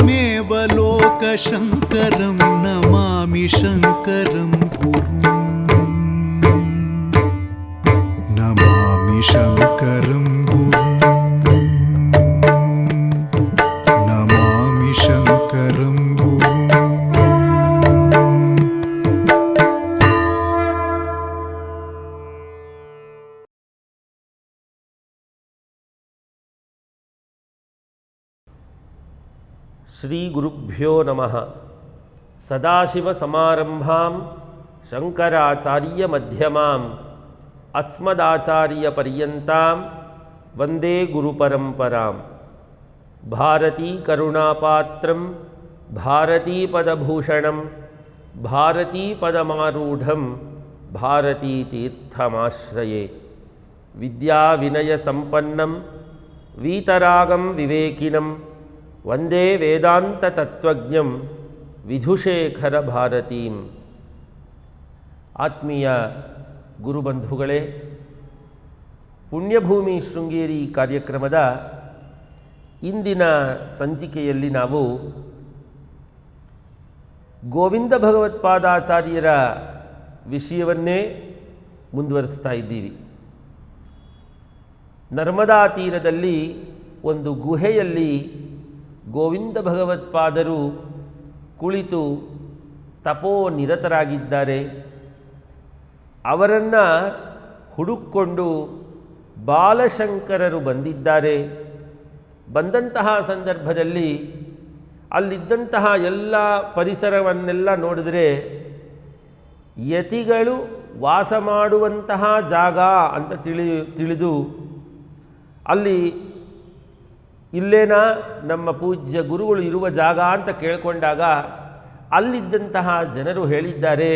त्वमेव लोकशङ्करं नमामि शङ्करं नमामि शङ्करं श्रीगुरुभ्यो नमः। सदाशिवसमारम्भां भारती अस्मदाचार्यपर्यन्तां भारती गुरुपरम्परां भारती भारतीपदभूषणं विद्या विनय विद्याविनयसम्पन्नं वीतरागं विवेकिनम ವಿವೇಕಿನಂ ವೇದಾಂತ ತತ್ವಜ್ಞಂ ವಿಧುಶೇಖರ ಭಾರತೀಂ ಆತ್ಮೀಯ ಗುರುಬಂಧುಗಳೇ ಪುಣ್ಯಭೂಮಿ ಶೃಂಗೇರಿ ಕಾರ್ಯಕ್ರಮದ ಇಂದಿನ ಸಂಚಿಕೆಯಲ್ಲಿ ನಾವು ಗೋವಿಂದ ಭಗವತ್ಪಾದಾಚಾರ್ಯರ ವಿಷಯವನ್ನೇ ಮುಂದುವರಿಸ್ತಾ ಇದ್ದೀವಿ. ನರ್ಮದಾ ತೀರದಲ್ಲಿ ಒಂದು ಗುಹೆಯಲ್ಲಿ ಗೋವಿಂದ ಭಗವತ್ಪಾದರು ಕುಳಿತು ತಪೋ ನಿರತರಾಗಿದ್ದಾರೆ. ಅವರನ್ನು ಹುಡುಕೊಂಡು ಬಾಲಶಂಕರರು ಬಂದಿದ್ದಾರೆ. ಬಂದಂತಹ ಸಂದರ್ಭದಲ್ಲಿ ಅಲ್ಲಿದ್ದಂತಹ ಎಲ್ಲ ಪರಿಸರವನ್ನೆಲ್ಲ ನೋಡಿದರೆ ಯತಿಗಳು ವಾಸ ಮಾಡುವಂತಹ ಜಾಗ ಅಂತ ತಿಳಿ ತಿಳಿದು ಅಲ್ಲಿ ಇಲ್ಲೇನಾ ನಮ್ಮ ಪೂಜ್ಯ ಗುರುಗಳು ಇರುವ ಜಾಗ ಅಂತ ಕೇಳಿಕೊಂಡಾಗ ಅಲ್ಲಿದ್ದಂತಹ ಜನರು ಹೇಳಿದ್ದಾರೆ,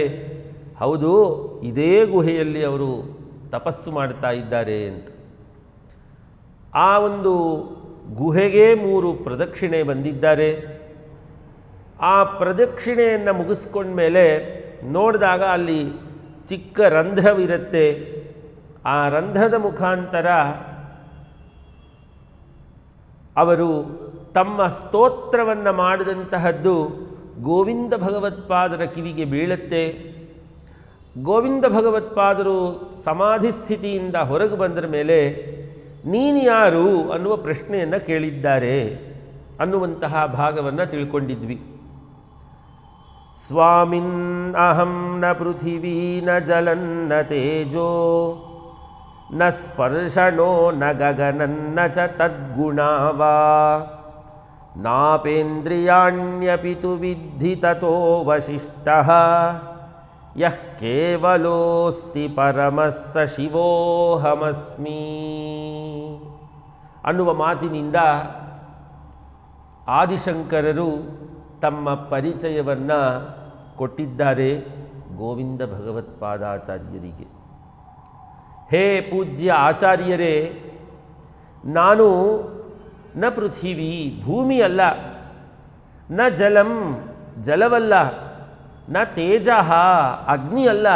ಹೌದು, ಇದೇ ಗುಹೆಯಲ್ಲಿ ಅವರು ತಪಸ್ಸು ಮಾಡ್ತಾ ಇದ್ದಾರೆ ಅಂತ. ಆ ಒಂದು ಗುಹೆಗೆ ಮೂರು ಪ್ರದಕ್ಷಿಣೆ ಬಂದಿದ್ದಾರೆ. ಆ ಪ್ರದಕ್ಷಿಣೆಯನ್ನು ಮುಗಿಸ್ಕೊಂಡ್ಮೇಲೆ ನೋಡಿದಾಗ ಅಲ್ಲಿ ಚಿಕ್ಕ ರಂಧ್ರವಿರುತ್ತೆ. ಆ ರಂಧ್ರದ ಮುಖಾಂತರ ಅವರು ತಮ್ಮ ಸ್ತೋತ್ರವನ್ನು ಮಾಡಿದಂತಹದ್ದು ಗೋವಿಂದ ಭಗವತ್ಪಾದರ ಕಿವಿಗೆ ಬೀಳುತ್ತೆ. ಗೋವಿಂದ ಭಗವತ್ಪಾದರು ಸಮಾಧಿ ಸ್ಥಿತಿಯಿಂದ ಹೊರಗೆ ಬಂದರ ಮೇಲೆ ನೀನು ಯಾರು ಅನ್ನುವ ಪ್ರಶ್ನೆಯನ್ನು ಕೇಳಿದ್ದಾರೆ ಅನ್ನುವಂತಹ ಭಾಗವನ್ನು ತಿಳ್ಕೊಂಡಿದ್ವಿ. ಸ್ವಾಮಿನ್ ಅಹಂ ನ ಪೃಥಿವೀ ನ ಜಲನ್ನ ತೇಜೋ ನ ಸ್ಪರ್ಶನೋ ನ ಗಗನನ್ನ ಚ ತದ್ಗುಣಾ ವಾ ನಾಪೇಂದ್ರಿಯಾಣ್ಯಪಿ ತು ವಿದ್ಧಿ ತಥೋ ವಶಿಷ್ಟಃ ಯಃ ಕೇವಲೋಸ್ತಿ ಪರಮಃ ಸ ಶಿವೋಹಮಸ್ಮಿ ಅನ್ನುವ ಮಾತಿನಿಂದ ಆದಿಶಂಕರರು ತಮ್ಮ ಪರಿಚಯವನ್ನು ಕೊಟ್ಟಿದ್ದಾರೆ ಗೋವಿಂದ ಭಗವತ್ಪಾದಾಚಾರ್ಯರಿಗೆ. ಹೇ ಪೂಜ್ಯ ಆಚಾರ್ಯರೇ, ನಾನು ನ ಪೃಥಿವಿ ಭೂಮಿಯಲ್ಲ ನ ಜಲಂ ಜಲವಲ್ಲ, ನ ತೇಜ ಅಗ್ನಿಯಲ್ಲ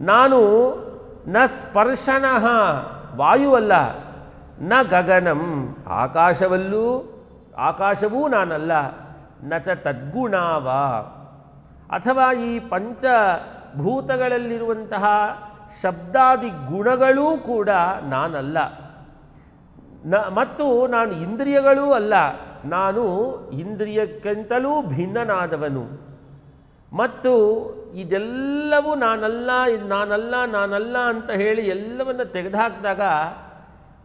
ನಾನು ನ ಸ್ಪರ್ಶನ ವಾಯುವಲ್ಲ ನ ಗಗನಂ ಆಕಾಶವಲ್ಲೂ, ಆಕಾಶವೂ ನಾನಲ್ಲ, ನ ಚ ತದ್ಗುಣಾವ. ಅಥವಾ ಈ ಪಂಚಭೂತಗಳಲ್ಲಿರುವಂತಹ ಶಬ್ದಾದಿ ಗುಣಗಳೂ ಕೂಡ ನಾನಲ್ಲ. ನ, ಮತ್ತು ನಾನು ಇಂದ್ರಿಯಗಳೂ ಅಲ್ಲ. ನಾನು ಇಂದ್ರಿಯಕ್ಕಿಂತಲೂ ಭಿನ್ನನಾದವನು. ಮತ್ತು ಇದೆಲ್ಲವೂ ನಾನಲ್ಲ ನಾನಲ್ಲ ನಾನಲ್ಲ ಅಂತ ಹೇಳಿ ಎಲ್ಲವನ್ನು ತೆಗೆದುಹಾಕಿದಾಗ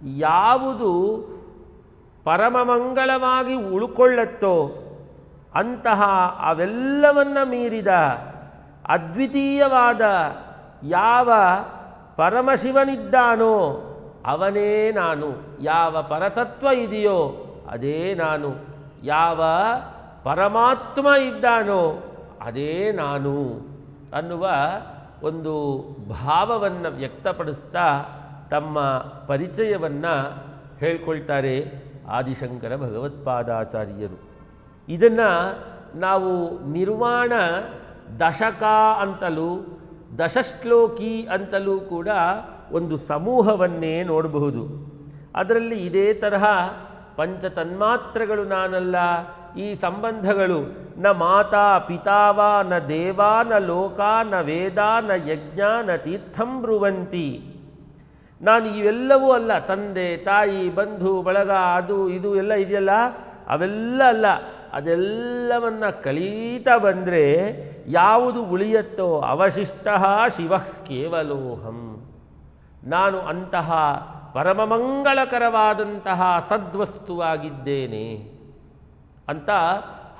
ಯಾವುದು ಪರಮಮಂಗಳವಾಗಿ ಉಳ್ಕೊಳ್ಳತ್ತೋ ಅಂತಹ ಅವೆಲ್ಲವನ್ನು ಮೀರಿದ ಅದ್ವಿತೀಯವಾದ ಯಾವ ಪರಮಶಿವನಿದ್ದಾನೋ ಅವನೇ ನಾನು. ಯಾವ ಪರತತ್ವ ಇದೆಯೋ ಅದೇ ನಾನು. ಯಾವ ಪರಮಾತ್ಮ ಇದ್ದಾನೋ ಅದೇ ನಾನು ಅನ್ನುವ ಒಂದು ಭಾವವನ್ನು ವ್ಯಕ್ತಪಡಿಸ್ತಾ ತಮ್ಮ ಪರಿಚಯವನ್ನು ಹೇಳ್ಕೊಳ್ತಾರೆ ಆದಿಶಂಕರ ಭಗವತ್ಪಾದಾಚಾರ್ಯರು. ಇದನ್ನು ನಾವು ನಿರ್ವಾಣ ದಶಕ ಅಂತಲೂ ದಶಶ್ಲೋಕಿ ಅಂತಲೂ ಕೂಡ ಒಂದು ಸಮೂಹವನ್ನೇ ನೋಡಬಹುದು. ಅದರಲ್ಲಿ ಇದೇ ತರಹ ಪಂಚ ತನ್ಮಾತ್ರಗಳು ನಾನಲ್ಲ. ಈ ಸಂಬಂಧಗಳು ನ ಮಾತಾ ಪಿತಾವ ನ ದೇವ ನ ಲೋಕ ನ ವೇದ ನ ಯಜ್ಞ ನ ತೀರ್ಥಂ ಬ್ರುವಂತಿ. ನಾನು ಇವೆಲ್ಲವೂ ಅಲ್ಲ, ತಂದೆ, ತಾಯಿ, ಬಂಧು, ಬಳಗ, ಅದು, ಇದು ಎಲ್ಲ ಇದೆಯಲ್ಲ? ಅವೆಲ್ಲ ಅಲ್ಲ. ಅದೆಲ್ಲವನ್ನ ಕಳೀತಾ ಬಂದರೆ ಯಾವುದು ಉಳಿಯತ್ತೋ ಅವಶಿಷ್ಟ ಶಿವ ಕೇವಲೋಹಂ. ನಾನು ಅಂತಹ ಪರಮಮಂಗಳಕರವಾದಂತಹ ಸದ್ವಸ್ತುವಾಗಿದ್ದೇನೆ ಅಂತ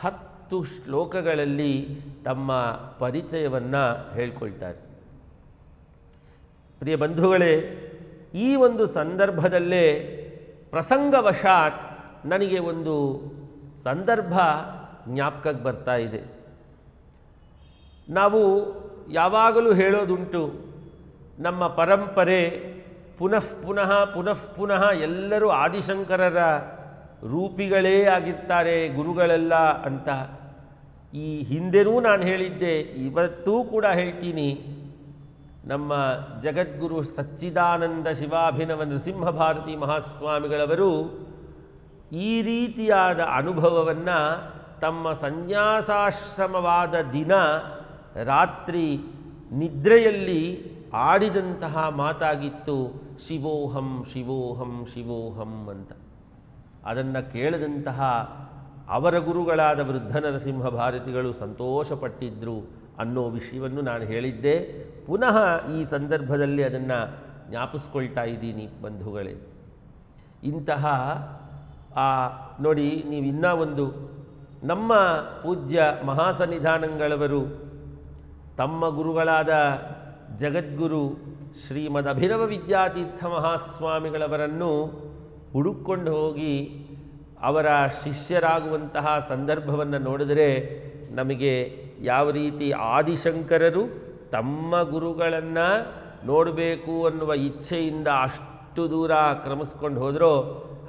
ಹತ್ತು ಶ್ಲೋಕಗಳಲ್ಲಿ ತಮ್ಮ ಪರಿಚಯವನ್ನು ಹೇಳ್ಕೊಳ್ತಾರೆ. ಪ್ರಿಯ ಬಂಧುಗಳೇ, ಈ ಒಂದು ಸಂದರ್ಭದಲ್ಲೇ ಪ್ರಸಂಗವಶಾತ್ ನನಗೆ ಒಂದು ಸಂದರ್ಭ ಜ್ಞಾಪಕಕ್ಕೆ ಬರ್ತಾ ಇದೆ. ನಾವು ಯಾವಾಗಲೂ ಹೇಳೋದುಂಟು, ನಮ್ಮ ಪರಂಪರೆ ಪುನಃ ಪುನಃ ಪುನಃ ಪುನಃ ಎಲ್ಲರೂ ಆದಿಶಂಕರರ ರೂಪಿಗಳೇ ಆಗಿರ್ತಾರೆ, ಗುರುಗಳೆಲ್ಲ ಅಂತ. ಈ ಹಿಂದೆನೂ ನಾನು ಹೇಳಿದ್ದೆ, ಇವತ್ತೂ ಕೂಡ ಹೇಳ್ತೀನಿ. ನಮ್ಮ ಜಗದ್ಗುರು ಸಚ್ಚಿದಾನಂದ ಶಿವಾಭಿನವ ನೃಸಿಂಹ ಭಾರತಿ ಮಹಾಸ್ವಾಮಿಗಳವರು ಈ ರೀತಿಯಾದ ಅನುಭವವನ್ನು ತಮ್ಮ ಸಂನ್ಯಾಸಾಶ್ರಮವಾದ ದಿನ ರಾತ್ರಿ ನಿದ್ರೆಯಲ್ಲಿ ಆಡಿದಂತಹ ಮಾತಾಗಿತ್ತು, ಶಿವೋಹಂ ಶಿವೋಹಂ ಶಿವೋಹಂ ಅಂತ. ಅದನ್ನು ಕೇಳಿದಂತಹ ಅವರ ಗುರುಗಳಾದ ವೃದ್ಧ ನರಸಿಂಹ ಭಾರತಿಗಳು ಸಂತೋಷಪಟ್ಟಿದ್ದರು ಅನ್ನೋ ವಿಷಯವನ್ನು ನಾನು ಹೇಳಿದ್ದೆ. ಪುನಃ ಈ ಸಂದರ್ಭದಲ್ಲಿ ಅದನ್ನು ಜ್ಞಾಪಿಸ್ಕೊಳ್ತಾ ಇದ್ದೀನಿ ಬಂಧುಗಳೇ. ಇಂತಹ ಆ, ನೋಡಿ, ನೀವು ಇನ್ನೂ ಒಂದು ನಮ್ಮ ಪೂಜ್ಯ ಮಹಾಸನ್ನಿಧಾನಗಳವರು, ತಮ್ಮ ಗುರುಗಳಾದ ಜಗದ್ಗುರು ಶ್ರೀಮದ್ ಅಭಿರವ ವಿದ್ಯಾತೀರ್ಥ ಮಹಾಸ್ವಾಮಿಗಳವರನ್ನು ಹುಡುಕೊಂಡು ಹೋಗಿ ಅವರ ಶಿಷ್ಯರಾಗುವಂತಹ ಸಂದರ್ಭವನ್ನು ನೋಡಿದರೆ ನಮಗೆ ಯಾವ ರೀತಿ ಆದಿಶಂಕರರು ತಮ್ಮ ಗುರುಗಳನ್ನು ನೋಡಬೇಕು ಅನ್ನುವ ಇಚ್ಛೆಯಿಂದ ಅಷ್ಟು ದೂರ ಕ್ರಮಿಸ್ಕೊಂಡು ಹೋದರೋ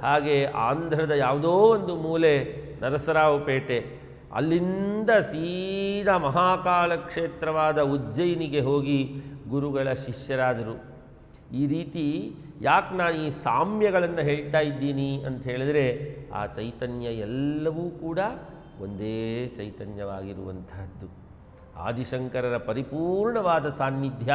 ಹಾಗೆ ಆಂಧ್ರದ ಯಾವುದೋ ಒಂದು ಮೂಲೆ ನರಸರಾವುಪೇಟೆ ಅಲ್ಲಿಂದ ಸೀದಾ ಮಹಾಕಾಲ ಕ್ಷೇತ್ರವಾದ ಉಜ್ಜಯಿನಿಗೆ ಹೋಗಿ ಗುರುಗಳ ಶಿಷ್ಯರಾದರು. ಈ ರೀತಿ ಯಾಕೆ ನಾನು ಈ ಸಾಮ್ಯಗಳನ್ನು ಹೇಳ್ತಾ ಇದ್ದೀನಿ ಅಂತ ಹೇಳಿದ್ರೆ ಆ ಚೈತನ್ಯ ಎಲ್ಲವೂ ಕೂಡ ಒಂದೇ ಚೈತನ್ಯವಾಗಿರುವಂತಹದ್ದು. ಆದಿಶಂಕರರ ಪರಿಪೂರ್ಣವಾದ ಸಾನ್ನಿಧ್ಯ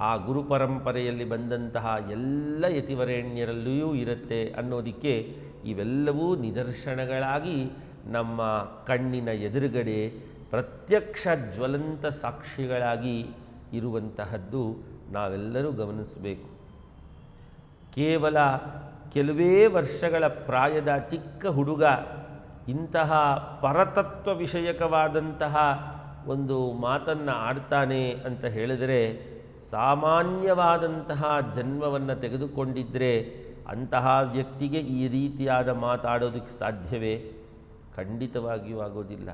ಆ ಗುರು ಪರಂಪರೆಯಲ್ಲಿ ಬಂದಂತಹ ಎಲ್ಲ ಯತಿವರೇಣ್ಯರಲ್ಲಿಯೂ ಇರುತ್ತೆ ಅನ್ನೋದಕ್ಕೆ ಇವೆಲ್ಲವೂ ನಿದರ್ಶನಗಳಾಗಿ ನಮ್ಮ ಕಣ್ಣಿನ ಎದುರುಗಡೆ ಪ್ರತ್ಯಕ್ಷ ಜ್ವಲಂತ ಸಾಕ್ಷಿಗಳಾಗಿ ಇರುವಂತಹದ್ದು ನಾವೆಲ್ಲರೂ ಗಮನಿಸಬೇಕು. ಕೇವಲ ಕೆಲವೇ ವರ್ಷಗಳ ಪ್ರಾಯದ ಚಿಕ್ಕ ಹುಡುಗ ಇಂತಹ ಪರತತ್ವ ವಿಷಯಕವಾದಂತಹ ಒಂದು ಮಾತನ್ನು ಆಡ್ತಾನೆ ಅಂತ ಹೇಳಿದರೆ ಸಾಮಾನ್ಯವಾದಂತಹ ಜನ್ಮವನ್ನು ತೆಗೆದುಕೊಂಡಿದ್ದರೆ ಅಂತಹ ವ್ಯಕ್ತಿಗೆ ಈ ರೀತಿಯಾದ ಮಾತಾಡೋದಕ್ಕೆ ಸಾಧ್ಯವೇ? ಖಂಡಿತವಾಗಿಯೂ ಆಗೋದಿಲ್ಲ.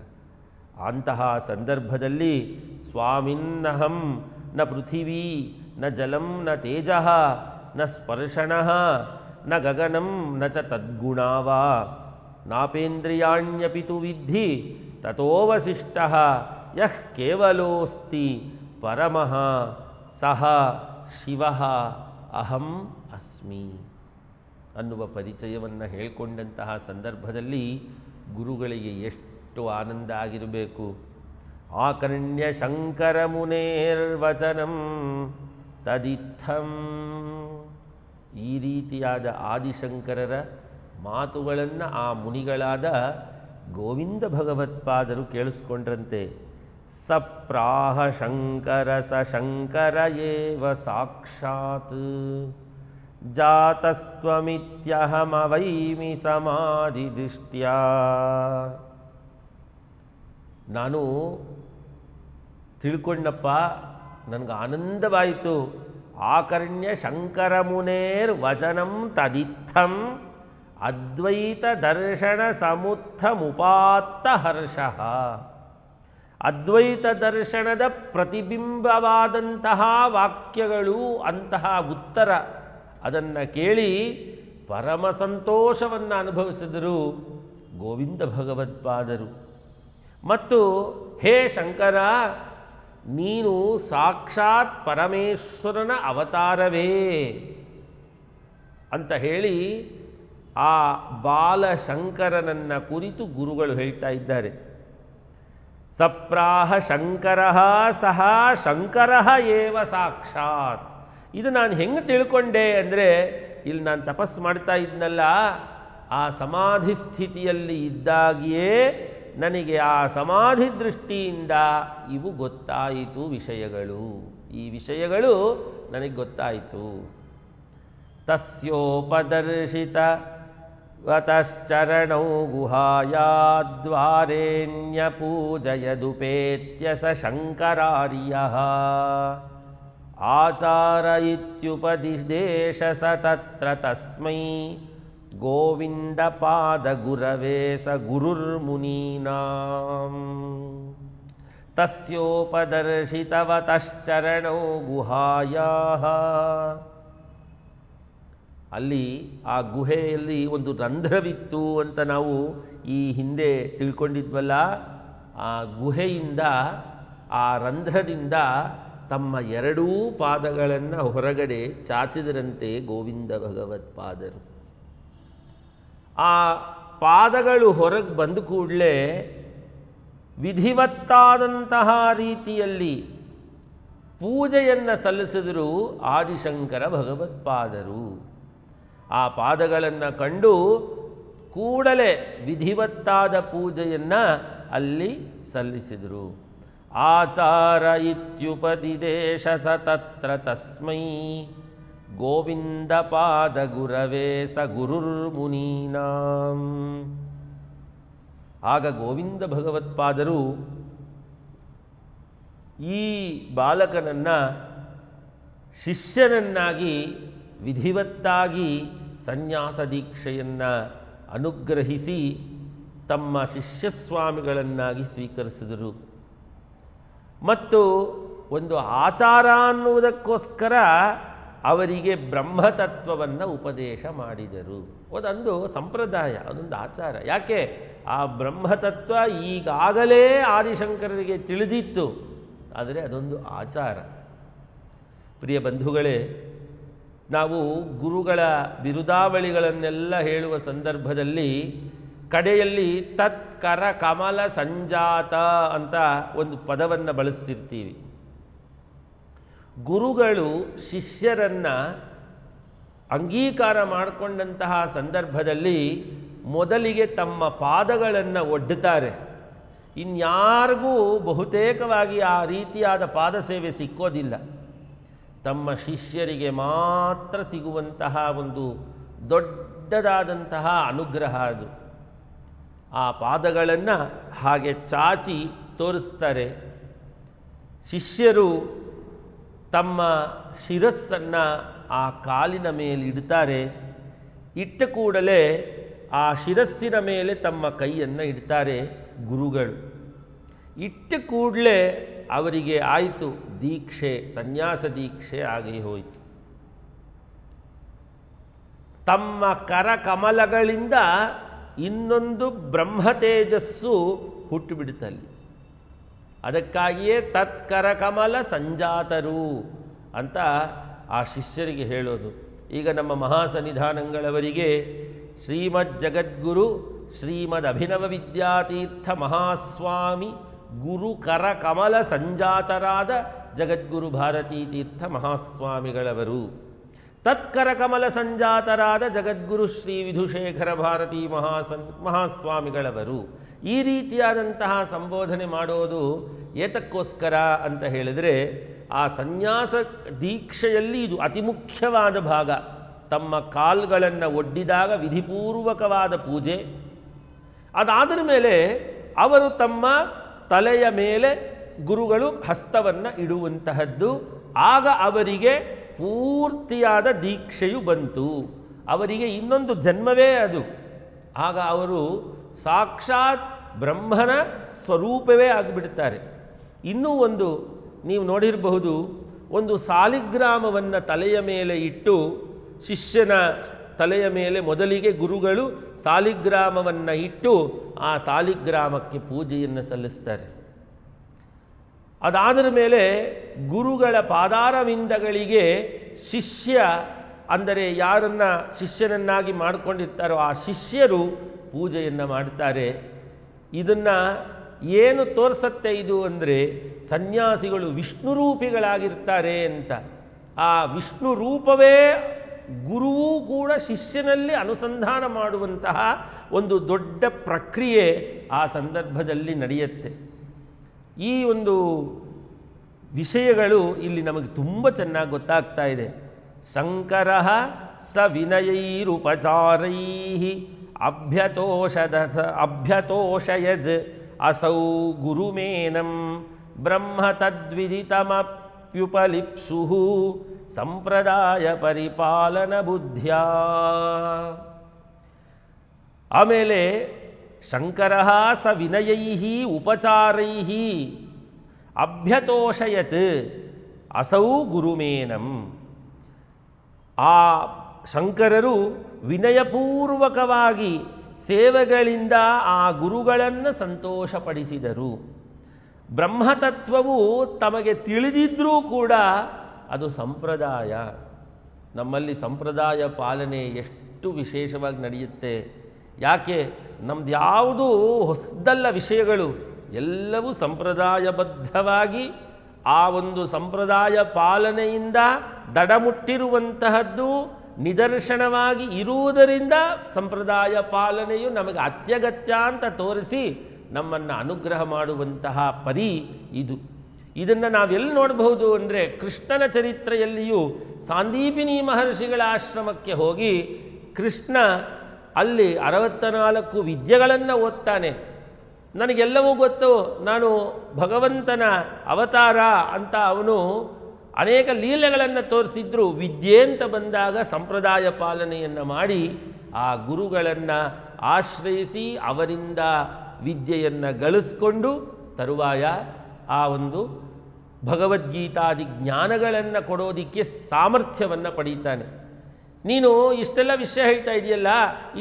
ಅಂತಹ ಸಂದರ್ಭದಲ್ಲಿ ಸ್ವಾಮಿನ್ನಹಂ ನ ಪೃಥಿವೀ, ನ ಜಲಂ ನ ತೇಜ, ನ ಸ್ಪರ್ಶಣ ನ ಗಗನಂ ನ ಚ ತದ್ಗುಣಾವಾ. ನಾಪೇಂದ್ರಿಯಾಣ್ಯಪಿತು ವಿದ್ಧಿ ತಥೋವಶಿಷ್ಟ ಯಃ ಕೇವಲೋಸ್ತಿ ಪರಮಃ. ಸಹ ಶಿವ ಅಹಂ ಅಸ್ಮಿ ಅನ್ನುವ ಪರಿಚಯವನ್ನು ಹೇಳಿಕೊಂಡಂತಹ ಸಂದರ್ಭದಲ್ಲಿ ಗುರುಗಳಿಗೆ ಎಷ್ಟು ಆನಂದ ಆಗಿರಬೇಕು. ಆಕರ್ಣ್ಯ ಶಂಕರ ಮುನೇರ್ವಚನಂ ತದಿತ್ಥಂ. ಈ ರೀತಿಯಾದ ಆದಿಶಂಕರರ ಮಾತುಗಳನ್ನು ಆ ಮುನಿಗಳಾದ ಗೋವಿಂದ ಭಗವತ್ಪಾದರು ಕೇಳಿಸ್ಕೊಂಡ್ರಂತೆ. ಸಪ್ರಾಹ ಶಂಕರ ಸ ಶಂಕರ ಏವ ಸಾಕ್ಷಾತ್ ಜಾತಸ್ತ್ವಮಿತ್ಯಹಮವೈಮಿ ಸಮಾಧಿ ದೃಷ್ಟ್ಯಾ ನಾನು ತಿಳ್ಕೊಂಡಪ್ಪ ನನಗೆ ಆನಂದವಾಯಿತು ಆಕರ್ಣ್ಯ ಶಂಕರ ಮುನೇರ್ ವಚನಂ ತದಿತ್ಥಂ ಅದ್ವೈತ ದರ್ಶನ ಸಮುತ್ಥಮುಪಾತ್ತ ಹರ್ಷ ಅದ್ವೈತ ದರ್ಶನದ ಪ್ರತಿಬಿಂಬವಾದಂತಹ ವಾಕ್ಯಗಳು, ಅಂತಹ ಉತ್ತರ ಅದನ್ನು ಕೇಳಿ ಪರಮ ಸಂತೋಷವನ್ನು ಅನುಭವಿಸಿದರು. ಗೋವಿಂದ ಭಗವತ್ಪಾದರು ಮತ್ತು ಹೇ ಶಂಕರ, ನೀನು ಸಾಕ್ಷಾತ್ ಪರಮೇಶ್ವರನ ಅವತಾರವೇ ಅಂತ ಹೇಳಿ ಆ ಬಾಲಶಂಕರನನ್ನು ಕುರಿತು ಗುರುಗಳು ಹೇಳ್ತಾ ಇದ್ದಾರೆ. ಸಪ್ರಾಹ ಶಂಕರ ಸಹ ಶಂಕರ ಏವ ಸಾಕ್ಷಾತ್. ಇದು ನಾನು ಹೆಂಗೆ ತಿಳ್ಕೊಂಡೆ ಅಂದರೆ, ಇಲ್ಲಿ ನಾನು ತಪಸ್ಸು ಮಾಡ್ತಾ ಇದ್ನಲ್ಲ, ಆ ಸಮಾಧಿ ಸ್ಥಿತಿಯಲ್ಲಿ ಇದ್ದಾಗಿಯೇ ನನಗೆ ಆ ಸಮಾಧಿ ದೃಷ್ಟಿಯಿಂದ ಇವು ಗೊತ್ತಾಯಿತು ವಿಷಯಗಳು. ಈ ವಿಷಯಗಳು ನನಗೆ ಗೊತ್ತಾಯಿತು. ತಸ್ಯೋಪದರ್ಶಿತ वतश्चरणौ गुहायाद्वारेण्यपूजयदुपेत्य स शङ्करार्यः। आचार इत्युपदिदेश स तत्र तस्मै गोविन्दपादगुरवे स गुरुर्मुनीनाम्। तस्योपदर्शितवतश्चरणौ गुहायाः। ಅಲ್ಲಿ ಆ ಗುಹೆಯಲ್ಲಿ ಒಂದು ರಂಧ್ರವಿತ್ತು ಅಂತ ನಾವು ಈ ಹಿಂದೆ ತಿಳ್ಕೊಂಡಿದ್ವಲ್ಲ. ಆ ಗುಹೆಯಿಂದ, ಆ ರಂಧ್ರದಿಂದ ತಮ್ಮ ಎರಡೂ ಪಾದಗಳನ್ನು ಹೊರಗಡೆ ಚಾಚಿದರಂತೆ ಗೋವಿಂದ ಭಗವತ್ಪಾದರು ಆ ಪಾದಗಳು ಹೊರಗೆ ಬಂದ ಕೂಡಲೇ ವಿಧಿವತ್ತಾದಂತಹ ರೀತಿಯಲ್ಲಿ ಪೂಜೆಯನ್ನು ಸಲ್ಲಿಸಿದರು ಆದಿಶಂಕರ ಭಗವತ್ಪಾದರು. ಆ ಪಾದಗಳನ್ನು ಕಂಡು ಕೂಡಲೇ ವಿಧಿವತ್ತಾದ ಪೂಜೆಯನ್ನು ಅಲ್ಲಿ ಸಲ್ಲಿಸಿದರು. ಆಚಾರ ಇತ್ಯುಪದಿದೇಶ ತತ್ರ ತಸ್ಮೈ. ಗೋವಿಂದ ಪಾದ ಗುರವೇ ಸ ಗುರುರ್ಮುನೀನಾಂ. ಆಗ ಗೋವಿಂದ ಭಗವತ್ಪಾದರು ಈ ಬಾಲಕನನ್ನು ಶಿಷ್ಯನನ್ನಾಗಿ ವಿಧಿವತ್ತಾಗಿ ಸನ್ಯಾಸ ದೀಕ್ಷೆಯನ್ನು ಅನುಗ್ರಹಿಸಿ ತಮ್ಮ ಶಿಷ್ಯಸ್ವಾಮಿಗಳನ್ನಾಗಿ ಸ್ವೀಕರಿಸಿದರು. ಮತ್ತು ಒಂದು ಆಚಾರ ಅನ್ನುವುದಕ್ಕೋಸ್ಕರ ಅವರಿಗೆ ಬ್ರಹ್ಮತತ್ವವನ್ನು ಉಪದೇಶ ಮಾಡಿದರು. ಅದೊಂದು ಸಂಪ್ರದಾಯ, ಅದೊಂದು ಆಚಾರ. ಯಾಕೆ? ಆ ಬ್ರಹ್ಮತತ್ವ ಈಗಾಗಲೇ ಆದಿಶಂಕರರಿಗೆ ತಿಳಿದಿತ್ತು. ಆದರೆ ಅದೊಂದು ಆಚಾರ. ಪ್ರಿಯ ಬಂಧುಗಳೇ ನಾವು ಗುರುಗಳ ಬಿರುದಾವಳಿಗಳನ್ನೆಲ್ಲ ಹೇಳುವ ಸಂದರ್ಭದಲ್ಲಿ ಕಡೆಯಲ್ಲಿ ತತ್ಕರ ಕಮಲ ಸಂಜಾತ ಅಂತ ಒಂದು ಪದವನ್ನು ಬಳಸ್ತಿರ್ತೀವಿ. ಗುರುಗಳು ಶಿಷ್ಯರನ್ನು ಅಂಗೀಕಾರ ಮಾಡಿಕೊಂಡಂತಹ ಸಂದರ್ಭದಲ್ಲಿ ಮೊದಲಿಗೆ ತಮ್ಮ ಪಾದಗಳನ್ನು ಒಡ್ಡುತ್ತಾರೆ ಇನ್ಯಾರಿಗೂ ಬಹುತೇಕವಾಗಿ ಆ ರೀತಿಯಾದ ಪಾದ ಸೇವೆ ಸಿಕ್ಕೋದಿಲ್ಲ. ತಮ್ಮ ಶಿಷ್ಯರಿಗೆ ಮಾತ್ರ ಸಿಗುವಂತಹ ಒಂದು ದೊಡ್ಡದಾದಂತಹ ಅನುಗ್ರಹ ಅದು. ಆ ಪಾದಗಳನ್ನು ಹಾಗೆ ಚಾಚಿ ತೋರಿಸ್ತಾರೆ. ಶಿಷ್ಯರು ತಮ್ಮ ಶಿರಸ್ಸನ್ನು ಆ ಕಾಲಿನ ಮೇಲೆ ಇಡ್ತಾರೆ. ಇಟ್ಟ ಕೂಡಲೇ ಆ ಶಿರಸ್ಸಿನ ಮೇಲೆ ತಮ್ಮ ಕೈಯನ್ನು ಇಡ್ತಾರೆ ಗುರುಗಳು. ಇಟ್ಟ ಕೂಡಲೇ ಅವರಿಗೆ ಆಯಿತು, ದೀಕ್ಷೆ, ಸನ್ಯಾಸ ದೀಕ್ಷೆ ಆಗಿ ಹೋಯಿತು. ತಮ್ಮ ಕರಕಮಲಗಳಿಂದ ಇನ್ನೊಂದು ಬ್ರಹ್ಮ ತೇಜಸ್ಸು ಹುಟ್ಟುಬಿಡುತ್ತಲ್ಲಿ ಅದಕ್ಕಾಗಿಯೇ ತತ್ಕರಕಮಲ ಸಂಜಾತರು ಅಂತ ಆ ಶಿಷ್ಯರಿಗೆ ಹೇಳೋದು. ಈಗ ನಮ್ಮ ಮಹಾಸನ್ನಿಧಾನಗಳವರಿಗೆ ಶ್ರೀಮದ್ ಜಗದ್ಗುರು, ಶ್ರೀಮದ್ ಅಭಿನವ ವಿದ್ಯಾತೀರ್ಥ ಮಹಾಸ್ವಾಮಿ ಗುರು ಕರ ಕಮಲ ಸಂಜಾತರಾದ ಜಗದ್ಗುರು ಭಾರತೀ ತೀರ್ಥ ಮಹಾಸ್ವಾಮಿಗಳವರು. ತತ್ಕರ ಕಮಲ ಸಂಜಾತರಾದ ಜಗದ್ಗುರು ಶ್ರೀ ವಿಧುಶೇಖರ ಭಾರತೀ ಮಹಾಸನ್ ಮಹಾಸ್ವಾಮಿಗಳವರು. ಈ ರೀತಿಯಾದಂತಹ ಸಂಬೋಧನೆ ಮಾಡೋದು ಏತಕ್ಕೋಸ್ಕರ ಅಂತ ಹೇಳಿದರೆ, ಆ ಸನ್ಯಾಸ ದೀಕ್ಷೆಯಲ್ಲಿ ಇದು ಅತಿ ಮುಖ್ಯವಾದ ಭಾಗ. ತಮ್ಮ ಕಾಲ್ಗಳನ್ನು ಒಡ್ಡಿದಾಗ ವಿಧಿಪೂರ್ವಕವಾದ ಪೂಜೆ. ಅದಾದ ಮೇಲೆ ಅವರು ತಮ್ಮ ತಲೆಯ ಮೇಲೆ ಗುರುಗಳು ಹಸ್ತವನ್ನು ಇಡುವಂತಹದ್ದು. ಆಗ ಅವರಿಗೆ ಪೂರ್ತಿಯಾದ ದೀಕ್ಷೆಯು ಬಂತು. ಅವರಿಗೆ ಇನ್ನೊಂದು ಜನ್ಮವೇ ಅದು. ಆಗ ಅವರು ಸಾಕ್ಷಾತ್ ಬ್ರಹ್ಮನ ಸ್ವರೂಪವೇ ಆಗಿಬಿಡ್ತಾರೆ. ಇನ್ನೂ ಒಂದು ನೀವು ನೋಡಿರಬಹುದು, ಒಂದು ಸಾಲಿಗ್ರಾಮವನ್ನು ತಲೆಯ ಮೇಲೆ ಇಟ್ಟು ಶಿಷ್ಯನ ತಲೆಯ ಮೇಲೆ ಮೊದಲಿಗೆ ಗುರುಗಳು ಸಾಲಿಗ್ರಾಮವನ್ನು ಇಟ್ಟು ಆ ಸಾಲಿಗ್ರಾಮಕ್ಕೆ ಪೂಜೆಯನ್ನು ಸಲ್ಲಿಸ್ತಾರೆ. ಅದಾದ ಮೇಲೆ ಗುರುಗಳ ಪಾದಾರವಿಂದಗಳಿಗೆ ಶಿಷ್ಯ ಅಂದರೆ ಯಾರನ್ನ ಶಿಷ್ಯನನ್ನಾಗಿ ಮಾಡಿಕೊಂಡಿರ್ತಾರೋ ಆ ಶಿಷ್ಯರು ಪೂಜೆಯನ್ನು ಮಾಡ್ತಾರೆ. ಇದನ್ನು ಏನು ತೋರಿಸತ್ತೆ ಇದು ಅಂದರೆ ಸನ್ಯಾಸಿಗಳು ವಿಷ್ಣು ರೂಪಿಗಳಾಗಿರ್ತಾರೆ ಅಂತ. ಆ ವಿಷ್ಣು ರೂಪವೇ ಗುರುವೂ ಕೂಡ ಶಿಷ್ಯನಲ್ಲಿ ಅನುಸಂಧಾನ ಮಾಡುವಂತಹ ಒಂದು ದೊಡ್ಡ ಪ್ರಕ್ರಿಯೆ ಆ ಸಂದರ್ಭದಲ್ಲಿ ನಡೆಯುತ್ತೆ. ಈ ಒಂದು ವಿಷಯಗಳು ಇಲ್ಲಿ ನಮಗೆ ತುಂಬ ಚೆನ್ನಾಗಿ ಗೊತ್ತಾಗ್ತಾ ಇದೆ. ಶಂಕರ ಸ ವಿನಯೈರುಪಚಾರೈ ಅಭ್ಯತೋಷದ ಅಭ್ಯತೋಷಯದ್ ಅಸೌ ಗುರುಮೇನಂ ಬ್ರಹ್ಮ ತದ್ವಿದಿತಮಪ್ಯುಪಲಿಪ್ಸು ಸಂಪ್ರದಾಯ ಪರಿಪಾಲನ ಬುದ್ಧಿಯ. ಆಮೇಲೆ ಶಂಕರ ಸ ವಿನಯೈ ಉಪಚಾರೈ ಅಭ್ಯತೋಷಯತ್ ಅಸೌ ಗುರುಮೇನಂ. ಆ ಶಂಕರರು ವಿನಯಪೂರ್ವಕವಾಗಿ ಸೇವೆಗಳಿಂದ ಆ ಗುರುಗಳನ್ನು ಸಂತೋಷಪಡಿಸಿದರು. ಬ್ರಹ್ಮತತ್ವವು ತಮಗೆ ತಿಳಿದಿದ್ದರೂ ಕೂಡ ಅದು ಸಂಪ್ರದಾಯ. ನಮ್ಮಲ್ಲಿ ಸಂಪ್ರದಾಯ ಪಾಲನೆ ಎಷ್ಟು ವಿಶೇಷವಾಗಿ ನಡೆಯುತ್ತೆ? ಯಾಕೆ? ನಮ್ದು ಯಾವುದೂ ಹೊಸದಲ್ಲ ವಿಷಯಗಳು. ಎಲ್ಲವೂ ಸಂಪ್ರದಾಯಬದ್ಧವಾಗಿ ಆ ಒಂದು ಸಂಪ್ರದಾಯ ಪಾಲನೆಯಿಂದ ದಡಮುಟ್ಟಿರುವಂತಹದ್ದು ನಿದರ್ಶನವಾಗಿ ಇರುವುದರಿಂದ ಸಂಪ್ರದಾಯ ಪಾಲನೆಯು ನಮಗೆ ಅತ್ಯಗತ್ಯ ಅಂತ ತೋರಿಸಿ ನಮ್ಮನ್ನು ಅನುಗ್ರಹ ಮಾಡುವಂತಹ ಪರಿ ಇದು. ಇದನ್ನು ನಾವೆಲ್ಲಿ ನೋಡಬಹುದು ಅಂದರೆ ಕೃಷ್ಣನ ಚರಿತ್ರೆಯಲ್ಲಿಯೂ ಸಾಂದೀಪಿನಿ ಮಹರ್ಷಿಗಳ ಆಶ್ರಮಕ್ಕೆ ಹೋಗಿ ಕೃಷ್ಣ ಅಲ್ಲಿ ಅರವತ್ತ ನಾಲ್ಕು ವಿದ್ಯೆಗಳನ್ನು ಓದ್ತಾನೆ. ನನಗೆಲ್ಲವೂ ಗೊತ್ತು, ನಾನು ಭಗವಂತನ ಅವತಾರ ಅಂತ ಅವನು ಅನೇಕ ಲೀಲೆಗಳನ್ನು ತೋರಿಸಿದ್ರು. ವಿದ್ಯೆ ಅಂತ ಬಂದಾಗ ಸಂಪ್ರದಾಯ ಪಾಲನೆಯನ್ನು ಮಾಡಿ ಆ ಗುರುಗಳನ್ನು ಆಶ್ರಯಿಸಿ ಅವರಿಂದ ವಿದ್ಯೆಯನ್ನು ಗಳಿಸ್ಕೊಂಡು ತರುವಾಯ ಆ ಒಂದು ಭಗವದ್ಗೀತಾದಿ ಜ್ಞಾನಗಳನ್ನು ಕೊಡೋದಕ್ಕೆ ಸಾಮರ್ಥ್ಯವನ್ನು ಪಡೀತಾನೆ. ನೀನು ಇಷ್ಟೆಲ್ಲ ವಿಷಯ ಹೇಳ್ತಾ ಇದೆಯಲ್ಲ,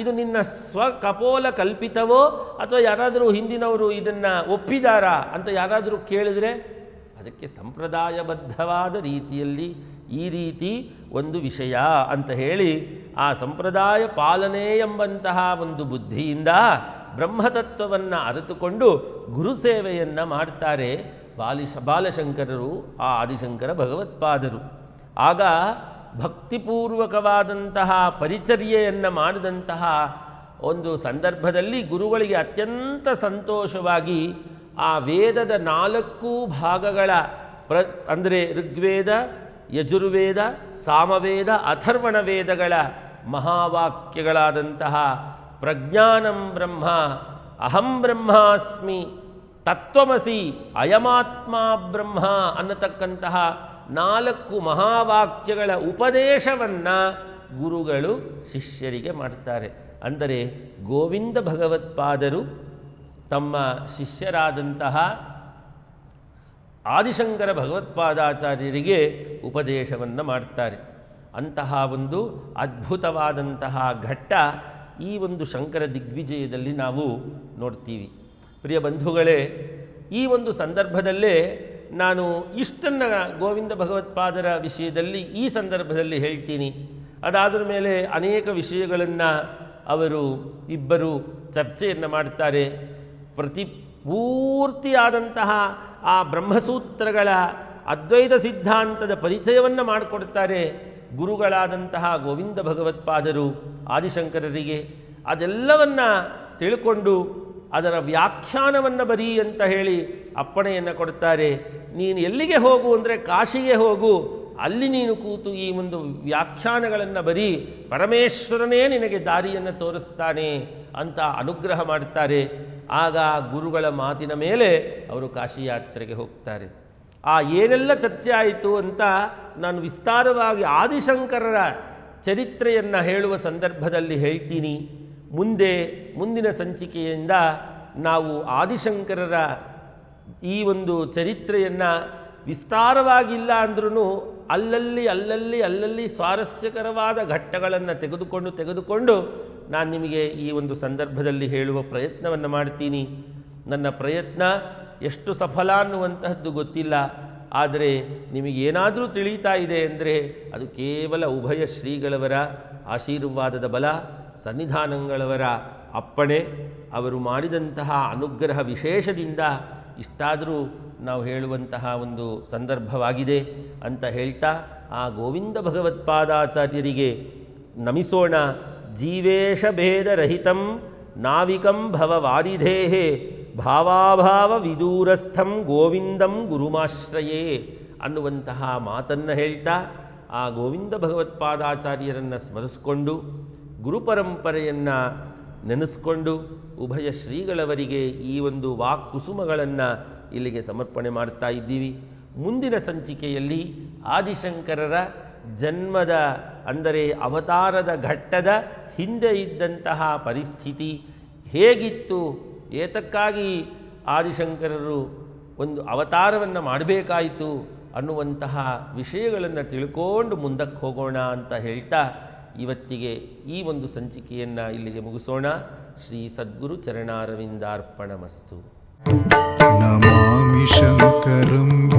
ಇದು ನಿನ್ನ ಸ್ವಕಪೋಲ ಕಲ್ಪಿತವೋ ಅಥವಾ ಯಾರಾದರೂ ಹಿಂದಿನವರು ಇದನ್ನು ಒಪ್ಪಿದಾರಾ ಅಂತ ಯಾರಾದರೂ ಕೇಳಿದ್ರೆ ಅದಕ್ಕೆ ಸಂಪ್ರದಾಯಬದ್ಧವಾದ ರೀತಿಯಲ್ಲಿ ಈ ರೀತಿ ಒಂದು ವಿಷಯ ಅಂತ ಹೇಳಿ ಆ ಸಂಪ್ರದಾಯ ಪಾಲನೆ ಎಂಬಂತಹ ಒಂದು ಬುದ್ಧಿಯಿಂದ ಬ್ರಹ್ಮತತ್ವವನ್ನು ಅರಿತುಕೊಂಡು ಗುರುಸೇವೆಯನ್ನು ಮಾಡ್ತಾರೆ. ಬಾಲಿಶ ಬಾಲಶಂಕರರು, ಆ ಆದಿಶಂಕರ ಭಗವತ್ಪಾದರು. ಆಗ ಭಕ್ತಿಪೂರ್ವಕವಾದಂತಹ ಪರಿಚರ್ಯೆಯನ್ನು ಮಾಡಿದಂತಹ ಒಂದು ಸಂದರ್ಭದಲ್ಲಿ ಗುರುಗಳಿಗೆ ಅತ್ಯಂತ ಸಂತೋಷವಾಗಿ ಆ ವೇದದ ನಾಲ್ಕು ಭಾಗಗಳ ಪ್ರ, ಅಂದರೆ ಋಗ್ವೇದ, ಯಜುರ್ವೇದ, ಸಾಮವೇದ, ಅಥರ್ವಣ ವೇದಗಳ ಮಹಾವಾಕ್ಯಗಳಾದಂತಹ ಪ್ರಜ್ಞಾನಂ ಬ್ರಹ್ಮ, ಅಹಂ ಬ್ರಹ್ಮಾಸ್ಮಿ ತತ್ವಮಸಿ ಅಯಮಾತ್ಮ ಬ್ರಹ್ಮ ಅನ್ನತಕ್ಕಂತಹ ನಾಲ್ಕು ಮಹಾವಾಕ್ಯಗಳ ಉಪದೇಶವನ್ನು ಗುರುಗಳು ಶಿಷ್ಯರಿಗೆ ಮಾಡ್ತಾರೆ. ಅಂದರೆ ಗೋವಿಂದ ಭಗವತ್ಪಾದರು ತಮ್ಮ ಶಿಷ್ಯರಾದಂತಹ ಆದಿಶಂಕರ ಭಗವತ್ಪಾದಾಚಾರ್ಯರಿಗೆ ಉಪದೇಶವನ್ನು ಮಾಡ್ತಾರೆ. ಅಂತಹ ಒಂದು ಅದ್ಭುತವಾದಂತಹ ಘಟ್ಟ ಈ ಒಂದು ಶಂಕರ ದಿಗ್ವಿಜಯದಲ್ಲಿ ನಾವು ನೋಡ್ತೀವಿ. ಪ್ರಿಯ ಬಂಧುಗಳೇ, ಈ ಒಂದು ಸಂದರ್ಭದಲ್ಲೇ ನಾನು ಇಷ್ಟನ್ನು ಗೋವಿಂದ ಭಗವತ್ಪಾದರ ವಿಷಯದಲ್ಲಿ ಈ ಸಂದರ್ಭದಲ್ಲಿ ಹೇಳ್ತೀನಿ. ಅದಾದ್ರ ಮೇಲೆ ಅನೇಕ ವಿಷಯಗಳನ್ನು ಅವರು, ಇಬ್ಬರು ಚರ್ಚೆಯನ್ನು ಮಾಡ್ತಾರೆ. ಪ್ರತಿ ಪೂರ್ತಿಯಾದಂತಹ ಆ ಬ್ರಹ್ಮಸೂತ್ರಗಳ ಅದ್ವೈತ ಸಿದ್ಧಾಂತದ ಪರಿಚಯವನ್ನು ಮಾಡಿಕೊಡ್ತಾರೆ ಗುರುಗಳಾದಂತಹ ಗೋವಿಂದ ಭಗವತ್ಪಾದರು, ಆದಿಶಂಕರರಿಗೆ. ಅದೆಲ್ಲವನ್ನು ತಿಳ್ಕೊಂಡು ಅದರ ವ್ಯಾಖ್ಯಾನವನ್ನು ಬರೀ ಅಂತ ಹೇಳಿ ಅಪ್ಪಣೆಯನ್ನು ಕೊಡ್ತಾರೆ ನೀನು ಎಲ್ಲಿಗೆ ಹೋಗು ಅಂದರೆ ಕಾಶಿಗೆ ಹೋಗು, ಅಲ್ಲಿ ನೀನು ಕೂತು ಈ ಒಂದು ವ್ಯಾಖ್ಯಾನಗಳನ್ನು ಬರೀ ಪರಮೇಶ್ವರನೇ ನಿನಗೆ ದಾರಿಯನ್ನು ತೋರಿಸ್ತಾನೆ ಅಂತ ಅನುಗ್ರಹ ಮಾಡ್ತಾರೆ ಆಗ ಗುರುಗಳ ಮಾತಿನ ಮೇಲೆ ಅವರು ಕಾಶಿ ಯಾತ್ರೆಗೆ ಹೋಗ್ತಾರೆ. ಆ ಏನೆಲ್ಲ ಚರ್ಚೆ ಆಯಿತು ಅಂತ ನಾನು ವಿಸ್ತಾರವಾಗಿ ಆದಿಶಂಕರರ ಚರಿತ್ರೆಯನ್ನು ಹೇಳುವ ಸಂದರ್ಭದಲ್ಲಿ ಹೇಳ್ತೀನಿ. ಮುಂದೆ ಮುಂದಿನ ಸಂಚಿಕೆಯಿಂದ ನಾವು ಆದಿಶಂಕರರ ಈ ಒಂದು ಚರಿತ್ರೆಯನ್ನು ವಿಸ್ತಾರವಾಗಿಲ್ಲ ಅಂದ್ರೂ ಅಲ್ಲಲ್ಲಿ ಅಲ್ಲಲ್ಲಿ ಅಲ್ಲಲ್ಲಿ ಸ್ವಾರಸ್ಯಕರವಾದ ಘಟ್ಟಗಳನ್ನು ತೆಗೆದುಕೊಂಡು ತೆಗೆದುಕೊಂಡು ನಾನು ನಿಮಗೆ ಈ ಒಂದು ಸಂದರ್ಭದಲ್ಲಿ ಹೇಳುವ ಪ್ರಯತ್ನವನ್ನು ಮಾಡ್ತೀನಿ. ನನ್ನ ಪ್ರಯತ್ನ ಎಷ್ಟು ಸಫಲ ಅನ್ನುವಂತಹದ್ದು ಗೊತ್ತಿಲ್ಲ. ಆದರೆ ನಿಮಗೇನಾದರೂ ತಿಳಿತಾ ಇದೆ ಅಂದರೆ ಅದು ಕೇವಲ ಉಭಯ ಶ್ರೀಗಳವರ ಆಶೀರ್ವಾದದ ಬಲ. ಸನ್ನಿಧಾನಗಳವರ ಅಪ್ಪಣೆ, ಅವರು ಮಾಡಿದಂತಹ ಅನುಗ್ರಹ ವಿಶೇಷದಿಂದ ಇಷ್ಟಾದರೂ ನಾವು ಹೇಳುವಂತಹ ಒಂದು ಸಂದರ್ಭವಾಗಿದೆ ಅಂತ ಹೇಳ್ತಾ, ಆ ಗೋವಿಂದ ಭಗವತ್ಪಾದಾಚಾರ್ಯರಿಗೆ ನಮಿಸೋಣ. ಜೀವೇಶ ಭೇದರಹಿತಂ ನಾವಿಕಂ ಭವವಾದಿಧೇಹೆ ಭಾವಾಭಾವ ವಿದೂರಸ್ಥಂ ಗೋವಿಂದಂ ಗುರುಮಾಶ್ರಯೇ ಅನ್ನುವಂತಹ ಮಾತನ್ನು ಹೇಳ್ತಾ, ಆ ಗೋವಿಂದ ಭಗವತ್ಪಾದಾಚಾರ್ಯರನ್ನು ಸ್ಮರಿಸಿಕೊಂಡು ಗುರುಪರಂಪರೆಯನ್ನು ನೆನೆಸ್ಕೊಂಡು ಉಭಯ ಶ್ರೀಗಳವರಿಗೆ ಈ ಒಂದು ವಾಕ್ಕುಸುಮಗಳನ್ನು ಇಲ್ಲಿಗೆ ಸಮರ್ಪಣೆ ಮಾಡ್ತಾ ಇದ್ದೀವಿ. ಮುಂದಿನ ಸಂಚಿಕೆಯಲ್ಲಿ ಆದಿಶಂಕರರ ಜನ್ಮದ, ಅಂದರೆ ಅವತಾರದ ಘಟ್ಟದ ಹಿಂದೆ ಇದ್ದಂತಹ ಪರಿಸ್ಥಿತಿ ಹೇಗಿತ್ತು? ಏತಕ್ಕಾಗಿ ಆದಿಶಂಕರರು ಒಂದು ಅವತಾರವನ್ನು ಮಾಡಬೇಕಾಯಿತು ಅನ್ನುವಂತಹ ವಿಷಯಗಳನ್ನು ತಿಳ್ಕೊಂಡು ಮುಂದಕ್ಕೆ ಹೋಗೋಣ ಅಂತ ಹೇಳ್ತಾ ಇವತ್ತಿಗೆ ಈ ಒಂದು ಸಂಚಿಕೆಯನ್ನು ಇಲ್ಲಿಗೆ ಮುಗಿಸೋಣ. ಶ್ರೀ ಸದ್ಗುರು ಚರಣಾರವಿಂದಾರ್ಪಣ ಮಸ್ತು ನಮಾಮಿ ಶಂಕರಂ